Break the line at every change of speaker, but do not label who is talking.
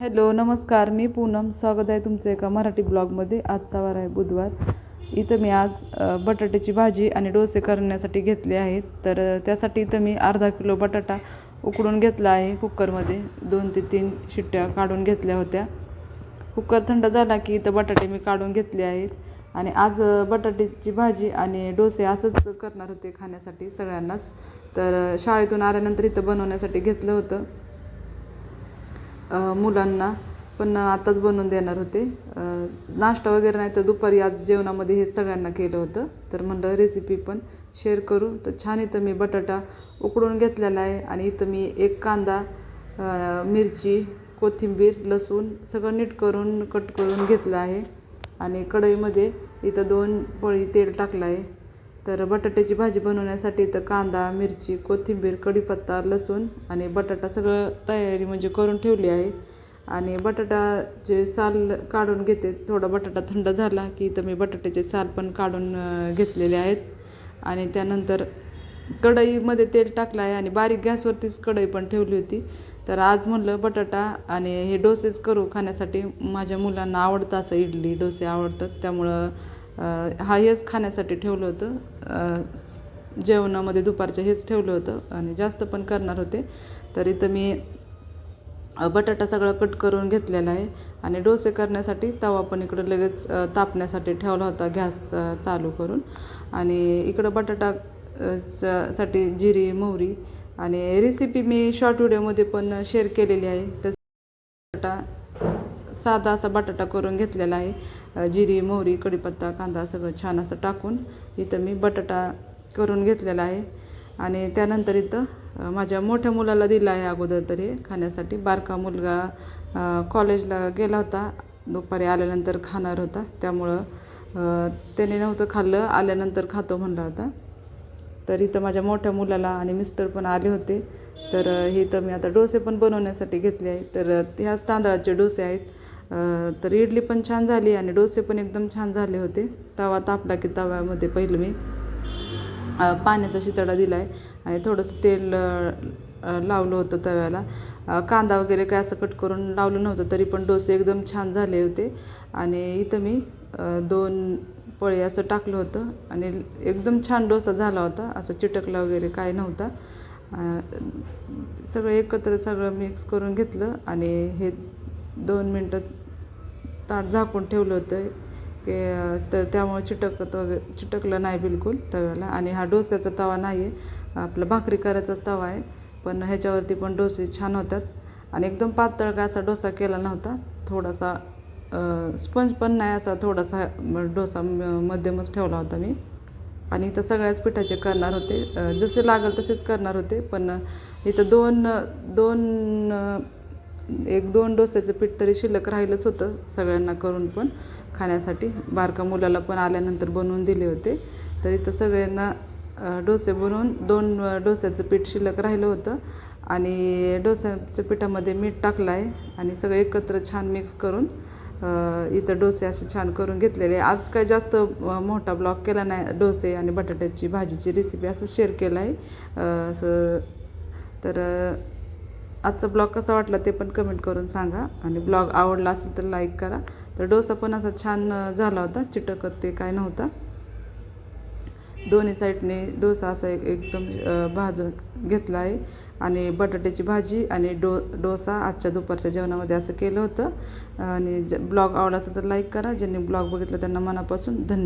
Hello नमस्कार. मी पूनम. स्वागत आहे तुमचं एका मराठी ब्लॉगमध्ये. आजचा वार आहे बुधवार. इथं मी आज बटाट्याची भाजी आणि डोसे करण्यासाठी घेतले आहेत. तर त्यासाठी इथं मी अर्धा किलो बटाटा उकडून घेतला आहे कुकरमध्ये. दोन ते तीन शिट्ट्या काढून घेतल्या होत्या. कुकर थंड झाला की इथं बटाटे मी काढून घेतले आहेत. आणि आज बटाट्याची भाजी आणि डोसे असंच करणार होते खाण्यासाठी सगळ्यांनाच. तर शाळेतून आल्यानंतर इथं बनवण्यासाठी घेतलं होतं. मुलांना पण आताच बनवून देणार होते. नाश्ता वगैरे नाही तर दुपारी आज जेवणामध्ये हे सगळ्यांना केलं होतं. तर म्हणलं रेसिपी पण शेअर करू. तर छान इथं मी बटाटा उकडून घेतलेला आहे आणि इथं मी एक कांदा मिरची कोथिंबीर लसूण सगळं नीट करून कट करून घेतलं आहे. आणि कढईमध्ये इथं दोन पळी तेल टाकलं आहे. तर बटाट्याची भाजी बनवण्यासाठी तर कांदा मिरची कोथिंबीर कढीपत्ता लसूण आणि बटाटा सगळं तयारी म्हणजे करून ठेवली आहे. आणि बटाटाचे साल काढून घेते थोडा बटाटा थंड झाला की इथं मी बटाट्याचे साल पण काढून घेतलेले आहेत. आणि त्यानंतर कढईमध्ये तेल टाकलं आहे आणि बारीक गॅसवरतीच कढई पण ठेवली होती. तर आज म्हणलं बटाटा आणि हे डोसेच करू खाण्यासाठी. माझ्या मुलांना आवडतं असं इडली डोसे आवडतात. त्यामुळं हा हेच खाण्यासाठी ठेवलं होतं. जेवणामध्ये दुपारच्या हेच ठेवलं होतं आणि जास्त पण करणार होते. तर इथं मी बटाटा सगळा कट करून घेतलेला आहे आणि डोसे करण्यासाठी तवा पण इकडं लगेच तापण्यासाठी ठेवला होता गॅस चालू करून. आणि इकडं बटाटा साठी जिरी मोहरी आणि रेसिपी मी शॉर्ट व्हिडिओमध्ये पण शेअर केलेली आहे. तर बटाटा साधा असा बटाटा करून घेतलेला आहे. जिरी मोहरी कढीपत्ता कांदा सगळं छान असं टाकून इथं मी बटाटा करून घेतलेला आहे. आणि त्यानंतर इथं माझ्या मोठ्या मुलाला दिलं आहे अगोदर तरी खाण्यासाठी. बारका मुलगा कॉलेजला गेला होता. दुपारी आल्यानंतर खाणार होता. त्यामुळं त्याने नव्हतं खाल्लं. आल्यानंतर खातो म्हणला होता. तर इथं माझ्या मोठ्या मुलाला आणि मिस्टर पण आले होते. तर हे तर मी आता डोसे पण बनवण्यासाठी घेतले आहे. तर ह्या तांदळाचे डोसे आहेत. तर इडली पण छान झाली आणि डोसे पण एकदम छान झाले होते. तवा तापला की तव्यामध्ये पहिलं मी पाण्याचा शितडा दिला आहे आणि थोडंसं तेल लावलं होतं तव्याला. कांदा वगैरे काय असं कट करून लावलं नव्हतं तरी पण डोसे एकदम छान झाले होते. आणि इथं मी दोन पळी असं टाकलं होतं आणि एकदम छान डोसा झाला होता असं चिटकला वगैरे काय नव्हता. सगळं एकत्र सगळं मिक्स करून घेतलं आणि हे दोन मिनटं ताट झाकून ठेवलं होतं की तर त्यामुळे चिटकत वगैरे चिटकलं नाही बिलकुल तव्याला. आणि हा डोस्याचा तवा नाही आहे. आपला भाकरी करायचाच तवा आहे. पण ह्याच्यावरती पण डोसे छान होतात. आणि एकदम पातळ काय असा डोसा केला नव्हता. थोडासा स्पंज पण नाही असा थोडासा डोसा म- मध्यमच ठेवला होता मी. आणि इथं सगळ्याच पिठाचे करणार होते. जसे लागेल तसेच करणार होते. पण इथं दोन दोन एक दोन डोस्याचं पीठ तरी शिल्लक राहिलंच होतं सगळ्यांना करून पण. खाण्यासाठी बारका मुलाला पण आल्यानंतर बनवून दिले होते. तर इथं सगळ्यांना डोसे बनवून दोन डोस्याचं पीठ शिल्लक राहिलं होतं. आणि डोस्याच्या पिठामध्ये मीठ टाकलं आहे आणि सगळं एकत्र छान मिक्स करून इथं डोसे असे छान करून घेतलेले. आज काय जास्त मोठा ब्लॉक केला नाही. डोसे आणि बटाट्याची भाजीची रेसिपी असं शेअर केलं आहे असं तर आजचा ब्लॉग कसा वाटला ते पण कमेंट करून सांगा. आणि ब्लॉग आवडला असेल तर लाईक करा. तर डोसा पण असा छान झाला होता. चिटकत ते काय नव्हता. दोन्ही साईडने डोसा असा एक एकदम भाजून घेतला आहे. आणि बटाट्याची भाजी आणि डो डोसा आजच्या दुपारच्या जेवणामध्ये असं केलं होतं. आणि ज ब्लॉग आवडला असेल तर लाईक करा. ज्यांनी ब्लॉग बघितला त्यांना मनापासून धन्यवाद